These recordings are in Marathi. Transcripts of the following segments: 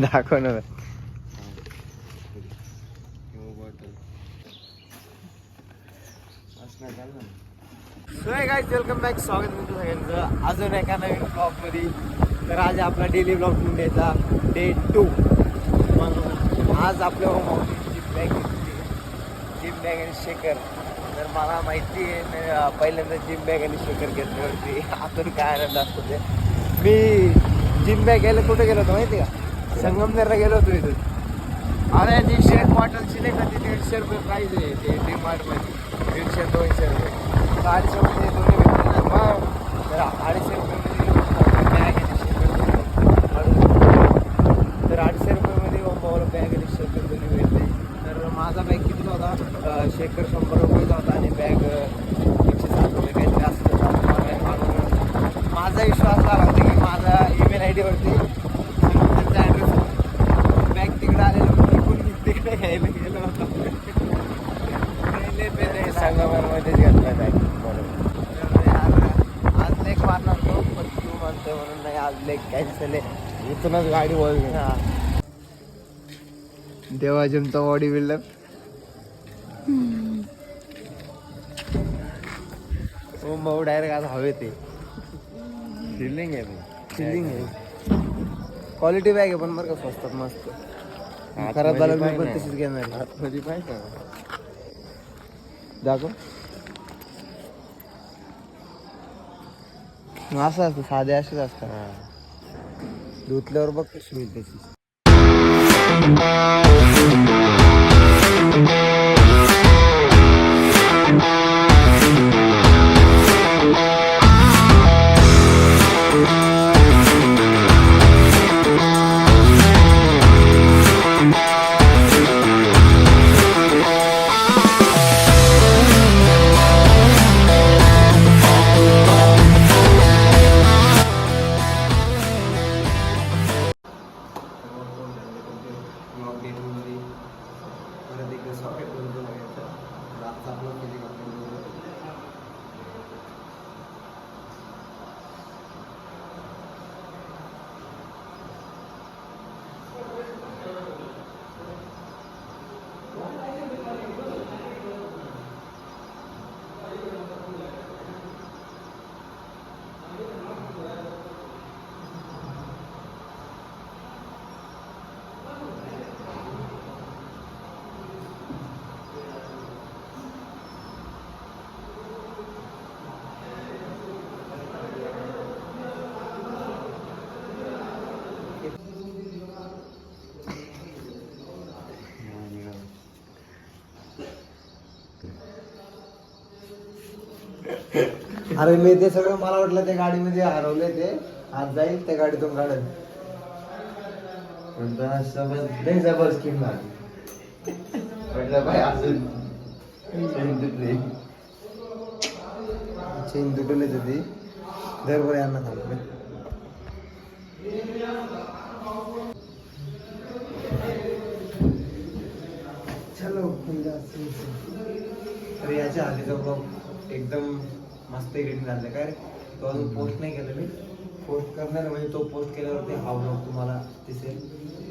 दाखव ना काय वेलकम बॅक स्वागत तुमचं सगळ्यांचं. अजून एका नवीन ब्लॉगमध्ये तर आज आपला डेली ब्लॉग मुंडेचा डे टू मग आज आपल्या जिम बॅग जिम बॅग आणि शेकर तर मला माहिती आहे पहिल्यांदा जिम बॅग आणि शेकर घेतल्यावरती. आतून काय आनंद असतो ते. मी जिम बॅग घ्यायला कुठे गेलो होतो माहिती आहे का? संगमनेरला गेलो होतो इथून. अरे ती शेअर बॉटलची नाही का ती दीडशे रुपये प्राईज आहे. ते डी मार्टमध्ये दीडशे दोनशे रुपये. अडीचशे रुपये दोन्ही भेटले ना. मग तर अडीचशे रुपये बॅग आहे तर अडीचशे रुपयेमध्ये ओंबावर बॅग आणि शेकर दोन्ही भेटले तर माझा बॅग कितीला होता? अं, शेकर शंभर रुपयाचा होता. आणि बॅग एकशे सात रुपये. काहीतरी असं माझा विश्वास झाला होता की माझा ईमेल आय डीवरती त्यांचा ॲड्रेस बॅग तिकडे आलेलं तिकडून तिकडे घ्यायला गेलो होतो संगमरमध्येच घेतला बॅग आज लेख मारणार तो पण तू म्हणतोय लेख कॅन्सल आहे इथूनच गाडी वळली देवा जिमचा बॉडी बिल्डर हो मऊ डायरेक्ट आज हवे ते. फिलिंग आहे चिल्लिंग आहे. क्वालिटी बॅग आहे पण बरं का स्वस्तात मस्त. खराब झालं मी पण. तशीच घेणार आहे. आतमध्ये पाहिजे दाखव. असं असतं साधे असेच असतात. धुतल्यावर बघ कशी होईल त्याची परत एक सॉकेट बनतो बघायचं आजचा आपला फिलिंग आपण अरे मी ते सगळं मला वाटलं त्या गाडीमध्ये हरवले ते. आज जाईल त्या गाडीतून काढत पण तर जबर स्कीम लागली म्हटलं बाय अजून चेन तुटले. ती. दरबर यांना थांबले चलो तर याच्या आधीचा ब्लॉग एकदम मस्त एडिटिंग झालं काय? तो अजून पोस्ट नाही केलं मी. पोस्ट करणार म्हणजे तो पोस्ट केल्यावरती हा ब्लॉग तुम्हाला दिसेल.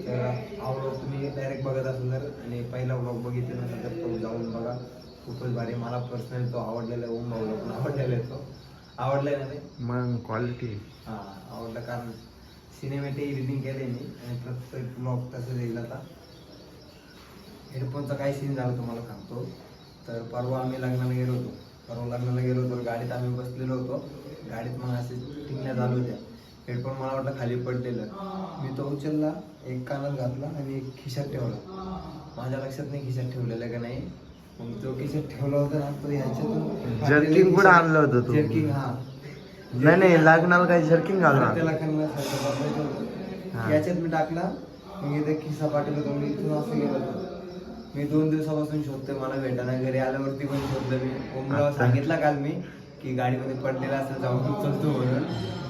तर हा ब्लॉग तुम्ही डायरेक्ट बघत असाल तर आणि पहिला ब्लॉग बघितला नसेल तर तो जाऊन बघा. खूपच भारी. मला पर्सनली तो आवडलेला आहे ओम भाऊला पण आवडलेला आहे तो. आवडलाय ना ते? मग क्वालिटी हा आवडलं कारण सिनेमॅटिक एडिटिंग केले मी आणि प्रत्येक ब्लॉग तसं येईल आता. हेडफोनचा काय सीन झाला तुम्हाला सांगतो. तर परवा आम्ही लग्नाला गेलो होतो. परवा लग्नाला गेलो होतो गाडीत आम्ही बसलेलो होतो. गाडीत मग असे टिंगल्या चालू होत्या. हेडफोन मला वाटलं खाली पडलेलं. मी तो उचलला एक कानात घातला आणि एक खिशात ठेवला. माझ्या लक्षात नाही खिशात ठेवलेलं का नाही. मग तो खिशात ठेवला होता ना तो ह्याच्यातून Jerking कुठं आणलं होतं तू? जर्किंग हा. नाही नाही लग्नाला काही जर्किंग घालणार? त्याला. हा. याच्यात मी टाकला मग इथे खिसा पाठवला होता मी इथून असं गेलो होतो. मी दोन दिवसापासून शोधतोय मला भेटायला घरी आल्यावरती पण शोधलं मी आता? सांगितलं काल मी की गाडीमध्ये पडलेला असं जाऊन उचलतो म्हणून.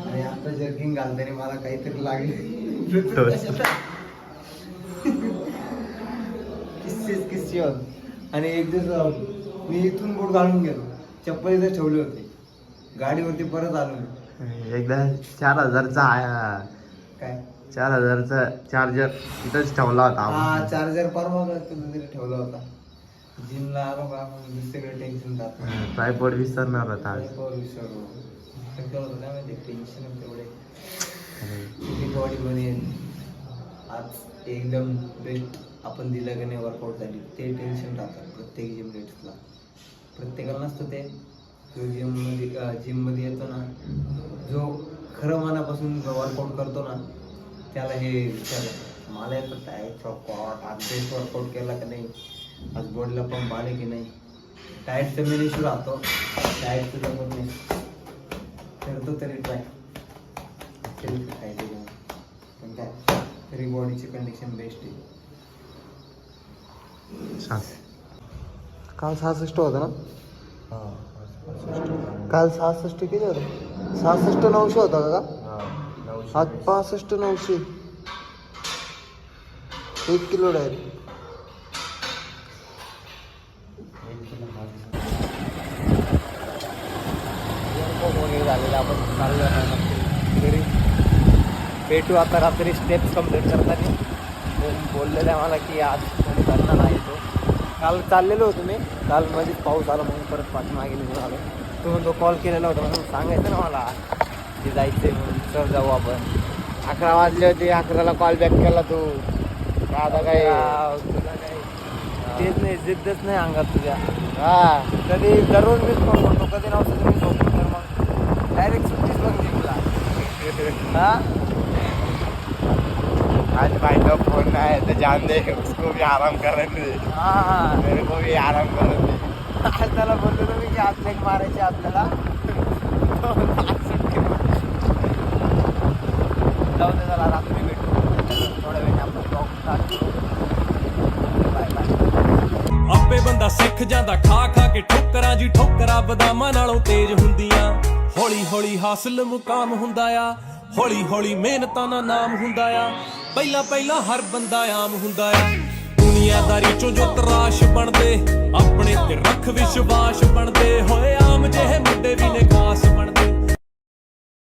आणि आता जर्किंग घालताना मला काहीतरी लागले. किस्सेच किस्से होत. आणि एक दिवस मी इथून बोट घालून गेलो. चप्पल इथे ठेवली होती. गाडीवरती परत आलो. एकदा चार हजारचा काय? चार हजारचा चार्जर तिथंच ठेवला होता. हा आपण. चार्जर परवा तिथे ठेवला होता. जिमला आलो का आपण दुसरीकडे टेन्शन जात ट्रायपॉड विसरणार होता आज. टेन्शन तेवढे किती बॉडी बनेल आज एकदम बेस्ट आपण दिलं की नाही वर्कआउट झाली ते टेन्शन राहतं प्रत्येक जिम रेट्सला प्रत्येकाला नसतं ते. जो जिममध्ये जिममध्ये येतो ना जो खरं मनापासून वर्कआउट करतो ना त्याला हे विचार मला येतं काय वर्कआउट आज बेस्ट वर्कआउट केला का नाही आज बॉडीला पंप आले की नाही. डाएटचं मेन इश्यू राहतो डाएटचं जमत नाही. करतो तरी ट्राय तरी खायचे पण काय तरी बॉडीची कंडिशन बेस्ट आहे. काल सहासष्ट होतं ना? काल सहासष्ट किती होतं? सहासष्ट नऊशे होता का? आज पासष्ट नऊशे. एक किलो डायरेक्ट झालेलं आपण चाललो आहे घरी भेटू आता रात्री स्टेप्स कंप्लीट करताना. बोललेलं आहे मला की आज कोणी करणार नाही तो. काल चाललेलो होतो मी. काल मध्येच पाऊस आला म्हणून परत पाठीमागे निघून आलो. तो म्हणतो कॉल केलेला होता म्हणून सांगायचं ना मला. की जायचं म्हणून सर जाऊ आपण. अकरा वाजले होते अकराला कॉल बॅक केला तू. आता काय? तुला काय? तेच नाही जिद्दच नाही अंगात तुझ्या. हा. कधी दररोज मीच फोन करतो कधी नव्हतं मी झोपतो तर मग डायरेक्ट सुट्टीच बघ जिमला हा? आज भाई का फोन है तो जान दे उसको भी आराम करने दे हा मेरे को भी आराम करने दे आज त्याला बोललो तुम्ही की आज लेग मारायचे आपल्याला तो म्हणतो, आज सुट्टी मार. जाऊ दे त्याला रात्री भेटू थोड्या वेळाने आपण ब्लॉग स्टार्ट करू बाय बाय ਆਪੇ ਬੰਦਾ ਸਿੱਖ ਜਾਂਦਾ ਖਾ ਖਾ ਕੇ ਠੋਕਰਾਂ ਜੀ ਠੋਕਰਾਂ ਬਦਾਮਾਂ ਨਾਲੋਂ ਤੇਜ਼ ਹੁੰਦੀਆਂ ਹੌਲੀ ਹੌਲੀ ਹਾਸਲ ਮੁਕਾਮ ਹੁੰਦਾ ਆ ਹੌਲੀ ਹੌਲੀ ਮਿਹਨਤਾਂ ਦਾ ਨਾਮ ਹੁੰਦਾ ਆ ਪਹਿਲਾਂ ਪਹਿਲਾਂ ਹਰ ਬੰਦਾ ਆਮ ਹੁੰਦਾ ਆ ਦੁਨੀਆਦਾਰੀ ਚੋਂ ਜੋ ਤਰਾਸ਼ ਬਣਦੇ, ਆਪਣੇ ਤੇ ਰੱਖ ਵਿਸ਼ਵਾਸ ਬਣਦੇ। ਹੋਏ ਆਮ ਜਿਹੇ ਮੁੰਡੇ ਵੀ ਨੇ ਖਾਸ ਬਣਦੇ।